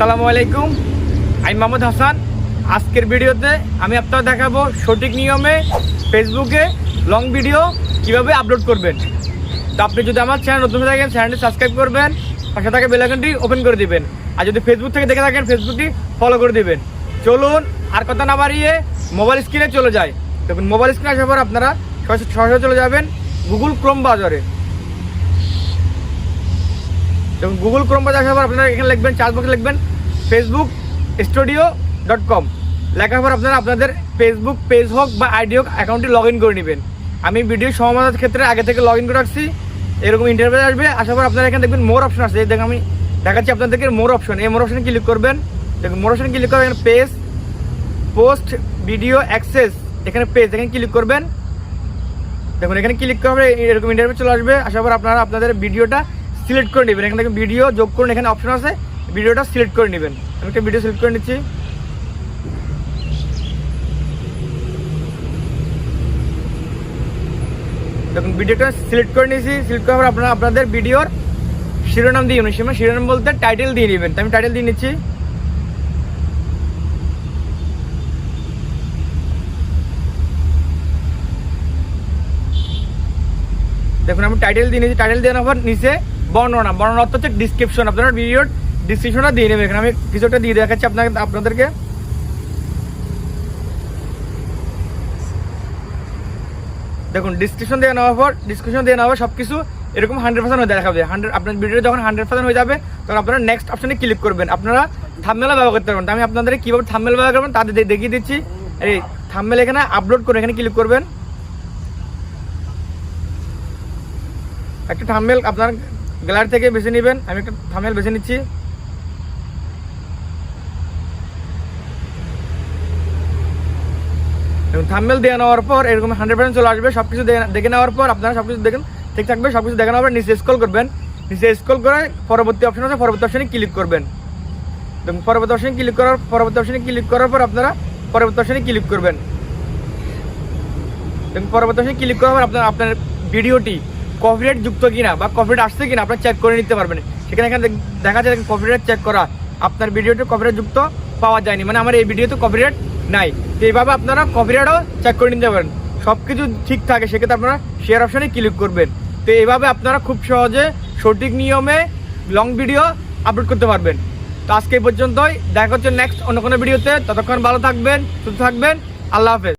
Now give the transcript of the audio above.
আসসালামু আলাইকুম। আমি মোহাম্মদ হাসান। আজকের ভিডিওতে আমি আপনাদের দেখাবো সঠিক নিয়মে ফেসবুকে লং ভিডিও কীভাবে আপলোড করবেন। তো আপনি যদি আমার চ্যানেল নতুন থাকেন, চ্যানেলটি সাবস্ক্রাইব করবেন, পাশে থাকা বেলাইকনটি ওপেন করে দিবেন। আর যদি ফেসবুক থেকে দেখে থাকেন, ফেসবুকটি ফলো করে দিবেন। চলুন আর কথা না বাড়িয়ে মোবাইল স্ক্রিনে চলে যায় দেখুন মোবাইল স্ক্রিনে আসার পর আপনারা সরাসরি চলে যাবেন গুগল ক্রোম বাজারে। এবং গুগল ক্রোম বাজার আসার পর আপনারা এখানে লিখবেন চার্জ বক্সে লিখবেন ফেসবুক স্টুডিও ডট কম লেখার পর আপনারা আপনাদের ফেসবুক পেজ হোক বা আইডি হোক অ্যাকাউন্টটি লগ ইন করে নেবেন। আমি ভিডিও সমাধানের ক্ষেত্রে আগে থেকে লগ ইন করে রাখছি। এরকম ইন্টারভিউ আসবে। আসার পর আপনারা এখানে দেখবেন মোর অপশন আছে দেখুন আমি দেখাচ্ছি আপনাদেরকে মোর অপশন এই মোর অপশনে ক্লিক করবেন। দেখুন মোর অপশনে ক্লিক করবেন পেজ পোস্ট ভিডিও অ্যাক্সেস এখানে পেজ এখানে ক্লিক করবেন। দেখুন, এখানে ক্লিক করে এরকম ইন্টারভিউ চলে আসবে। আসার পর আপনারা আপনাদের ভিডিওটা সিলেক্ট করে নেবেন। এখানে দেখুন ভিডিও যোগ করুন। এখানে অপশন আছে। ভিডিওটা সিলেক্ট করে নেবেন। আমি একটা ভিডিও সিলেক্ট করে নিচ্ছি। দেখুন, ভিডিওটা সিলেক্ট করে নিয়েছি। সিলেক্ট করার পর আপনারা আপনাদের ভিডিওর শিরোনাম দিয়ে নেবেন। শিরোনাম- শিরোনাম বলতে টাইটেল দিয়ে নেবেন। আমি টাইটেল দিয়ে নিচ্ছি। দেখুন, আমি টাইটেল দিয়ে নিয়েছি। টাইটেল দেওয়ার পর নিচে বর্ণনা। বর্ণনা অর্থ হচ্ছে ডিসক্রিপশন আপনারা ভিডিওর ডিসক্রিপশনটা দিয়ে নেবেন এখানে আমি কিছু একটা দিয়ে দেখাচ্ছি আপনাকে, আপনাদেরকে। দেখুন ডিসক্রিপশন দিয়ে নেওয়ার পর ডিসক্রিপশন দিয়ে নেওয়ার সব কিছু এরকম হান্ড্রেড পার্সেন্ট হয়ে দেখাবে। হান্ড্রেড আপনার ভিডিও যখন হান্ড্রেড পার্সেন্ট হয়ে যাবে, তখন আপনারা নেক্সট অপশনে ক্লিক করবেন। আপনারা থামমেলা ব্যবহার করতে পারবেন। আমি আপনাদের কীভাবে থামমেল ব্যবহার করবেন তাদের দেখিয়ে দিচ্ছি। এই থামমেল এখানে আপলোড করে এখানে ক্লিক করবেন। একটা থাম্বেল আপনার গ্যালারি থেকে বেছে নেবেন। আমি একটা থাম্বেল বেছে নিচ্ছি। এবং থাম্বেল দিয়ে নেওয়ার পর এরকম হান্ড্রেড পার্সেন্ট চলে আসবে। সব কিছু দেখে নেওয়ার পর আপনারা সব কিছু দেখেন, ঠিক থাকবে সব কিছু দেখে নেওয়ার পর নিচে স্কল করবেন। নিচে স্কল করে পরবর্তী অপশন আছে, পরবর্তী অপশনে ক্লিক করবেন। এবং পরবর্তী অপশনে ক্লিক করার পরবর্তী অপশনে ক্লিক করার পর আপনারা পরবর্তী অপশনে ক্লিক করবেন। এবং পরবর্তী অপশনে ক্লিক করার পর আপনার আপনার ভিডিওটি কপিরাইট যুক্ত কিনা বা কপিরাইট আসছে কিনা আপনারা চেক করে নিতে পারবেন। সেখানে এখানে দেখ- যায় কপিরাইট চেক করা। আপনার ভিডিওটি কপিরাইট যুক্ত পাওয়া যায়নি। মানে আমার এই ভিডিওতে কপিরাইট নাই। তো এইভাবে আপনারা কপিরাইটও চেক করে নিতে পারেন। সব কিছু ঠিক থাকে, সেক্ষেত্রে আপনারা শেয়ার অপশনে ক্লিক করবেন। তো এইভাবে আপনারা খুব সহজে সঠিক নিয়মে লং ভিডিও আপলোড করতে পারবেন। তো আজকে এই পর্যন্তই। দেখা হচ্ছে নেক্সট অন্য কোনো ভিডিওতে ততক্ষণ ভালো থাকবেন, সুস্থ থাকবেন। আল্লাহ হাফেজ।